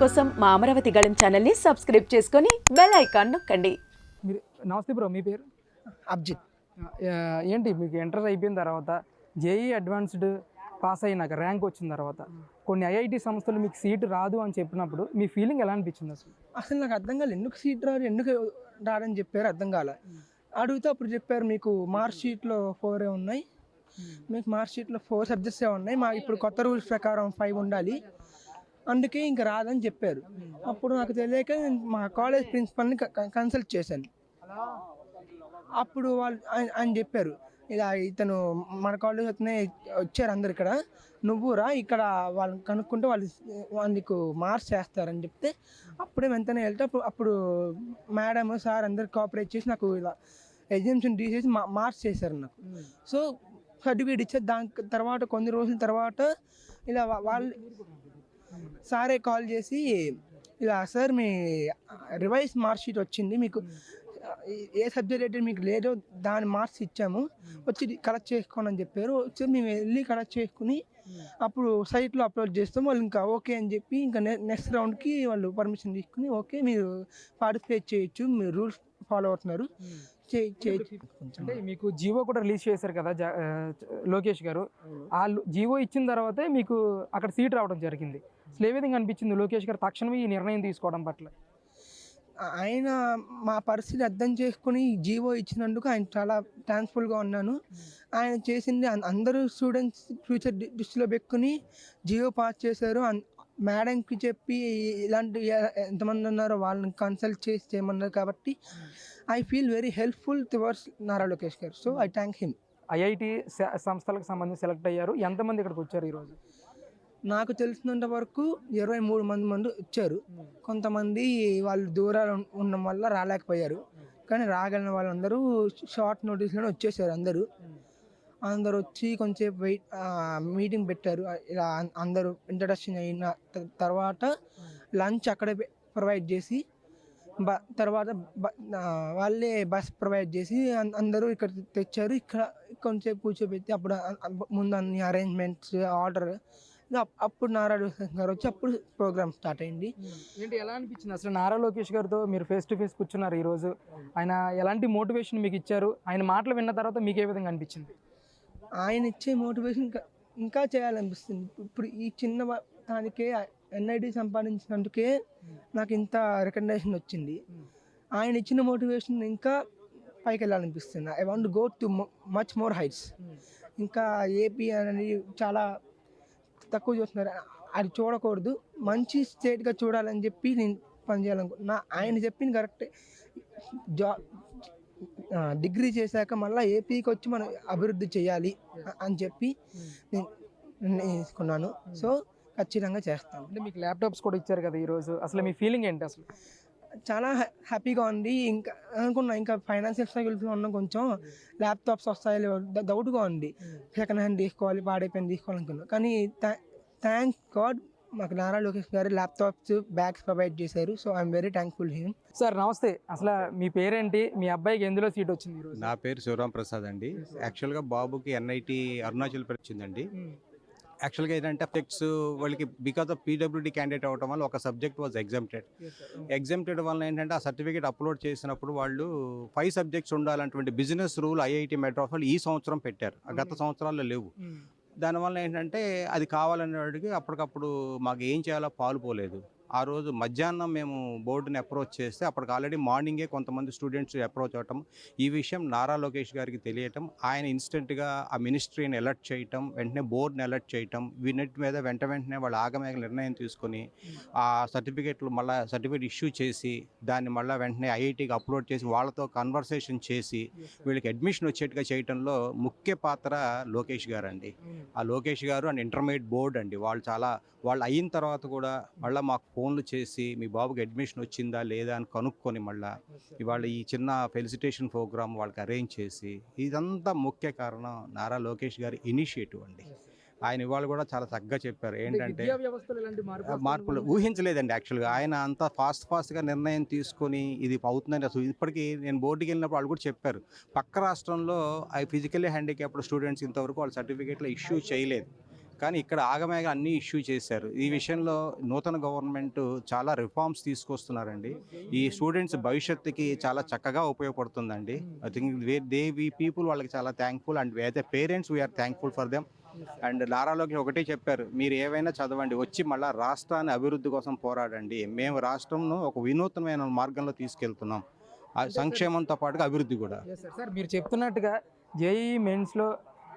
కోసం మా అమరావతి గళం ఛానల్ని సబ్స్క్రైబ్ చేసుకొని బెల్ ఐకాన్ నొక్కండి. మీరు నమస్తే బ్రో మీ పేరు? అబ్జిత్. ఏంటి మీకు ఎంటర్ అయిపోయిన తర్వాత జేఈ అడ్వాన్స్డ్ పాస్ అయినాక ర్యాంక్ వచ్చిన తర్వాత కొన్ని ఐఐటి సంస్థలు మీకు సీట్ రాదు అని చెప్పినప్పుడు మీ ఫీలింగ్ ఎలా అనిపించింది అసలు? అసలు నాకు అర్థం కాలేదు. ఎందుకు సీట్ రాదు? ఎందుకు రాదని చెప్పారు? అర్థం కాలే. అడిగితే అప్పుడు చెప్పారు మీకు మార్క్ షీట్లో ఫోరే ఉన్నాయి. మీకు మార్క్ షీట్లో ఫోర్ సబ్జెక్ట్సే ఉన్నాయి. మా ఇప్పుడు కొత్త రూల్స్ ప్రకారం ఫైవ్ ఉండాలి. అందుకే ఇంకా రాదని చెప్పారు. అప్పుడు నాకు తెలియక నేను మా కాలేజ్ ప్రిన్సిపల్ని కన్సల్ట్ చేశాను. అప్పుడు వాళ్ళు ఆయన ఆయన చెప్పారు. ఇలా ఇతను మన కాలేజ్ అతనే వచ్చారు అందరు ఇక్కడ. నువ్వు రా ఇక్కడ వాళ్ళని కనుక్కుంటే వాళ్ళు వాళ్ళు నీకు మార్క్స్ చేస్తారని చెప్తే అప్పుడే వెంటనే వెళ్తే అప్పుడు అప్పుడు మేడం సార్ అందరు కోఆపరేట్ చేసి నాకు ఇలా ఎగ్జామ్షన్ తీసేసి మా మార్క్స్ చేశారు నాకు. సో సర్టిఫికేట్ ఇచ్చారు దాని తర్వాత కొన్ని రోజుల తర్వాత ఇలా వాళ్ళు సారే కాల్ చేసి ఇలా సార్ మీ రివైజ్ మార్క్ షీట్ వచ్చింది మీకు ఏ సబ్జెక్ట్ అయితే మీకు లేదో దాని మార్క్స్ ఇచ్చాము వచ్చి కలెక్ట్ చేసుకోండి అని చెప్పారు. వచ్చి మేము వెళ్ళి కలెక్ట్ చేసుకుని అప్పుడు సైట్లో అప్లోడ్ చేస్తాం. వాళ్ళు ఇంకా ఓకే అని చెప్పి ఇంకా నెక్స్ట్ రౌండ్కి వాళ్ళు పర్మిషన్ తీసుకుని ఓకే మీరు పార్టిసిపేట్ చేయొచ్చు మీరు రూల్స్ ఫాలో అవుతున్నారు. అంటే మీకు జీవో కూడా రిలీజ్ చేశారు కదా లోకేష్ గారు. ఆ జీవో ఇచ్చిన తర్వాతే మీకు అక్కడ సీట్ రావడం జరిగింది. అసలు ఏ విధంగా అనిపించింది లోకేష్ గారు తక్షణమే ఈ నిర్ణయం తీసుకోవడం పట్ల? ఆయన మా పరిస్థితి అర్థం చేసుకుని జీవో ఇచ్చినందుకు ఆయన చాలా థ్యాంక్ఫుల్గా ఉన్నాను. ఆయన చేసింది అందరూ స్టూడెంట్స్ ఫ్యూచర్ దృష్టిలో పెట్టుకుని జీవో పాస్ చేశారు. మేడంకి చెప్పి ఇలాంటి ఎంతమంది ఉన్నారో వాళ్ళని కన్సల్ట్ చేసి చేయమన్నారు కాబట్టి I feel very helpful towards Nara Lokesh గారు so I thank him IIT సంస్థలకు సంబంధించి సెలెక్ట్ అయ్యారు. ఎంతమంది ఇక్కడికి వచ్చారు ఈరోజు నాకు తెలిసినంత వరకు ఇరవై మూడు మంది మంది వచ్చారు. కొంతమంది వాళ్ళు దూరాలు ఉండడం వల్ల రాలేకపోయారు. కానీ రాగలిగిన వాళ్ళందరూ షార్ట్ నోటీస్లోనే వచ్చేసారు అందరూ. అందరూ వచ్చి కొంచెం వెయిట్ మీటింగ్ పెట్టారు. ఇలా అందరూ ఇంట్రడక్షన్ అయిన తర్వాత లంచ్ అక్కడే ప్రొవైడ్ చేసి బ తర్వాత వాళ్ళే బస్ ప్రొవైడ్ చేసి అందరూ ఇక్కడ తెచ్చారు. ఇక్కడ కొంచెంసేపు కూర్చోబెట్టి అప్పుడు ముందు అన్ని అరేంజ్మెంట్స్ ఆర్డర్ అప్పుడు నారా లోకేష్ గారు వచ్చి అప్పుడు ప్రోగ్రామ్ స్టార్ట్ అయింది. ఏంటి ఎలా అనిపించింది? అసలు నారా లోకేష్ గారితో మీరు ఫేస్ టు ఫేస్ కూర్చున్నారు ఈరోజు ఆయన ఎలాంటి మోటివేషన్ మీకు ఇచ్చారు? ఆయన మాటలు విన్న తర్వాత మీకు ఏ విధంగా అనిపించింది? ఆయన ఇచ్చే మోటివేషన్ ఇంకా ఇంకా చేయాలనిపిస్తుంది. ఇప్పుడు ఈ చిన్న దానికే ఎన్ఐటి సంపాదించినందుకే నాకు ఇంత రికగ్నేషన్ వచ్చింది. ఆయన ఇచ్చిన మోటివేషన్ ఇంకా పైకి వెళ్ళాలనిపిస్తుంది I want go to much more heights ఇంకా ఏపీ అనేది చాలా తక్కువ చూస్తున్నారు. అది చూడకూడదు. మంచి స్టేట్గా చూడాలని చెప్పి నేను పనిచేయాలనుకుంటున్నా. ఆయన చెప్పింది కరెక్టే జా డిగ్రీ చేశాక మళ్ళీ ఏపీకి వచ్చి మనం అభివృద్ధి చేయాలి అని చెప్పి నేను నిర్ణయించుకున్నాను సో ఖచ్చితంగా చేస్తాను అంటే మీకు ల్యాప్టాప్స్ కూడా ఇచ్చారు కదా ఈరోజు అసలు మీ ఫీలింగ్ ఏంటి అసలు? చాలా హ్యా- హ్యాపీగా ఉంది. ఇంకా అనుకున్నా ఇంకా ఫైనాన్షియల్ స్ట్రగుల్స్ ఉన్న కొంచెం ల్యాప్టాప్స్ వస్తాయో డౌట్గా ఉంది. సెకండ్ హ్యాండ్ తీసుకోవాలి పాడైపోయింది తీసుకోవాలనుకున్నా. కానీ థ్యాంక్స్ గాడ్ మాకు నారా లోకేష్ గారు ల్యాప్టాప్స్ బ్యాగ్స్ ప్రొవైడ్ చేశారు. So I'm very thankful him. Sir నమస్తే. అసలు మీ పేరేంటి? మీ అబ్బాయికి ఎందులో సీట్ వచ్చింది నా పేరు శివరాం ప్రసాద్ అండి. యాక్చువల్గా బాబుకి ఎన్ఐటి అరుణాచల్ ప్రదేశ్ వచ్చిందండి. యాక్చువల్గా ఏంటంటే సబ్జెక్ట్స్ వాళ్ళకి బికాస్ ఆఫ్ పీడబ్ల్యూడి క్యాండిడేట్ అవ్వడం వల్ల ఒక సబ్జెక్ట్ వాజ్ ఎగ్జామ్టెడ్. ఎగ్జామ్టెడ్ వల్ల ఏంటంటే ఆ సర్టిఫికేట్ అప్లోడ్ చేసినప్పుడు వాళ్ళు ఫైవ్ సబ్జెక్ట్స్ ఉండాలన్నటువంటి బిజినెస్ రూల్ ఐఐటి మెడ్రాస్ వాళ్ళు ఈ సంవత్సరం పెట్టారు ఆ గత Okay. సంవత్సరాల్లో లేవు Mm. దానివల్ల ఏంటంటే అది కావాలనే వాడికి అప్పటికప్పుడు మాకు ఏం చేయాలో పాలు పోలేదు ఆ రోజు మధ్యాహ్నం మేము బోర్డుని అప్రోచ్ చేస్తే అప్పటికి ఆల్రెడీ మార్నింగే కొంతమంది స్టూడెంట్స్ అప్రోచ్ అవటం ఈ విషయం నారా లోకేష్ గారికి తెలియటం ఆయన ఇన్స్టెంట్గా ఆ మినిస్ట్రీని అలర్ట్ చేయటం వెంటనే బోర్డుని అలర్ట్ చేయటం వీటి మీద వెంట వెంటనే వాళ్ళు ఆగమేఘ నిర్ణయం తీసుకొని ఆ సర్టిఫికేట్లు మళ్ళీ సర్టిఫికేట్ ఇష్యూ చేసి దాన్ని మళ్ళీ వెంటనే ఐఐటికి అప్లోడ్ చేసి వాళ్ళతో కన్వర్సేషన్ చేసి. వీళ్ళకి అడ్మిషన్ వచ్చేట్టుగా చేయటంలో ముఖ్య పాత్ర లోకేష్ గారు అండి Mm. ఆ లోకేష్ గారు అండ్ ఇంటర్మీడియట్ బోర్డ్ అండి వాళ్ళు చాలా వాళ్ళు అయిన తర్వాత కూడా మళ్ళీ మాకు ఫోన్లు చేసి మీ బాబుకి అడ్మిషన్ వచ్చిందా లేదా అని కనుక్కొని మళ్ళీ. ఇవాళ ఈ చిన్న ఫెలిసిటేషన్ ప్రోగ్రామ్ వాళ్ళకి అరేంజ్ చేసి ఇదంతా ముఖ్య కారణం నారా లోకేష్ గారి ఇనిషియేటివ్ అండి. ఆయన ఇవాళ కూడా చాలా చక్కగా చెప్పారు. ఏంటంటే మార్పులు ఊహించలేదండి యాక్చువల్గా ఆయన అంత ఫాస్ట్ ఫాస్ట్గా నిర్ణయం తీసుకొని ఇది అవుతుందని అసలు ఇప్పటికీ నేను బోర్డుకి వెళ్ళినప్పుడు వాళ్ళు కూడా చెప్పారు. పక్క రాష్ట్రంలో ఆ ఫిజికల్లీ హ్యాండిక్యాప్డ్ స్టూడెంట్స్ ఇంతవరకు వాళ్ళ సర్టిఫికేట్లో ఇష్యూ చేయలేదు. కానీ ఇక్కడ ఆగమేగా అన్ని ఇష్యూ చేశారు. ఈ విషయంలో నూతన గవర్నమెంట్ చాలా రిఫార్మ్స్ తీసుకొస్తున్నారండి. ఈ స్టూడెంట్స్ భవిష్యత్తుకి చాలా చక్కగా ఉపయోగపడుతుందండి. I think they we people వాళ్ళకి చాలా థ్యాంక్ఫుల్ అండ్ అయితే parents we are thankful for them and నారాలోకి ఒకటే చెప్పారు మీరు ఏవైనా చదవండి వచ్చి మళ్ళీ రాష్ట్రాన్ని అభివృద్ధి కోసం పోరాడండి. మేము రాష్ట్రంను ఒక వినూత్నమైన మార్గంలో తీసుకెళ్తున్నాం. ఆ సంక్షేమంతో పాటుగా అభివృద్ధి కూడా. సార్ మీరు చెప్తున్నట్టుగా జేఈ మెయిన్స్లో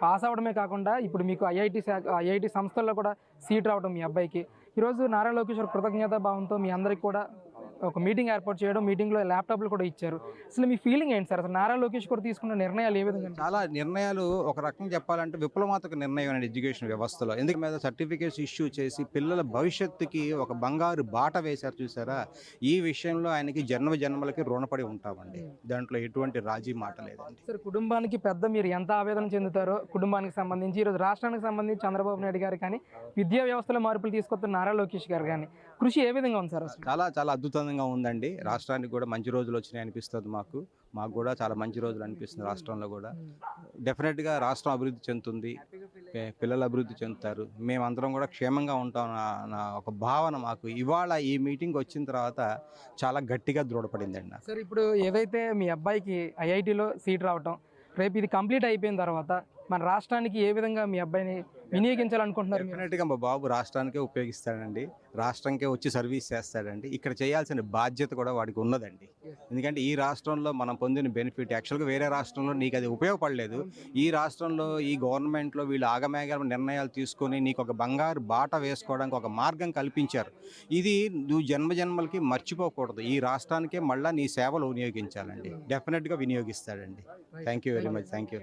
పాస్ అవడమే కాకుండా ఇప్పుడు మీకు ఐఐటి శాఖ ఐఐటి సంస్థల్లో కూడా సీట్ రావడం మీ అబ్బాయికి. ఈరోజు నారా లోకేశ్వర్ కృతజ్ఞతా భావంతో మీ అందరికీ కూడా ఒక మీటింగ్ ఏర్పాటు చేయడం మీటింగ్లో ల్యాప్టాప్లు కూడా ఇచ్చారు. అసలు మీ ఫీలింగ్ ఏంటి సార్? అసలు నారా లోకేష్ కూడా తీసుకున్న నిర్ణయాలు ఏ విధంగా చాలా నిర్ణయాలు ఒక రకంగా చెప్పాలంటే విప్లవాత్మక నిర్ణయం అండి ఎడ్యుకేషన్ వ్యవస్థలో. ఎందుకు మీద సర్టిఫికేట్స్ ఇష్యూ చేసి పిల్లల భవిష్యత్తుకి ఒక బంగారు బాట వేశారు చూసారా? ఈ విషయంలో ఆయనకి జన్మ జన్మలకి రుణపడి ఉంటామండి. దాంట్లో ఎటువంటి రాజీ మాట లేదండి. సార్ కుటుంబానికి పెద్ద మీరు ఎంత ఆవేదన చెందుతారో కుటుంబానికి సంబంధించి ఈరోజు రాష్ట్రానికి సంబంధించి చంద్రబాబు నాయుడు గారు కానీ విద్యా వ్యవస్థలో మార్పులు తీసుకొస్తున్న నారా లోకేష్ గారు కానీ కృషి ఏ విధంగా ఉంది సార్ చాలా చాలా అద్భుతంగా ఉందండి. రాష్ట్రానికి కూడా మంచి రోజులు వచ్చినాయి అనిపిస్తుంది మాకు. మాకు కూడా చాలా మంచి రోజులు అనిపిస్తుంది రాష్ట్రంలో కూడా. డెఫినెట్గా రాష్ట్రం అభివృద్ధి చెందుతుంది. పిల్లలు అభివృద్ధి చెందుతారు. మేమందరం కూడా క్షేమంగా ఉంటాం నా ఒక భావన మాకు. ఇవాళ ఈ మీటింగ్ వచ్చిన తర్వాత చాలా గట్టిగా దృఢపడిందండి సార్ ఇప్పుడు ఏదైతే మీ అబ్బాయికి ఐఐటిలో సీట్ రావటం రేపు ఇది కంప్లీట్ అయిపోయిన తర్వాత మన రాష్ట్రానికి ఏ విధంగా మీ అబ్బాయిని వినియోగించాలనుకుంటున్నారు డెఫినెట్గా మా బాబు రాష్ట్రానికే ఉపయోగిస్తాడండి. రాష్ట్రంకే వచ్చి సర్వీస్ చేస్తాడండి. ఇక్కడ చేయాల్సిన బాధ్యత కూడా వాడికి ఉన్నదండి. ఎందుకంటే ఈ రాష్ట్రంలో మనం పొందిన బెనిఫిట్ యాక్చువల్గా వేరే రాష్ట్రంలో నీకు అది ఉపయోగపడలేదు. ఈ రాష్ట్రంలో ఈ గవర్నమెంట్లో వీళ్ళు ఆగమేఘ నిర్ణయాలు తీసుకొని నీకు ఒక బంగారు బాట వేసుకోవడానికి ఒక మార్గం కల్పించారు. ఇది నువ్వు జన్మ జన్మలకి మర్చిపోకూడదు. ఈ రాష్ట్రానికే మళ్ళీ నీ సేవలు వినియోగించాలండి. డెఫినెట్గా వినియోగిస్తాడండి. Thank you very much thank you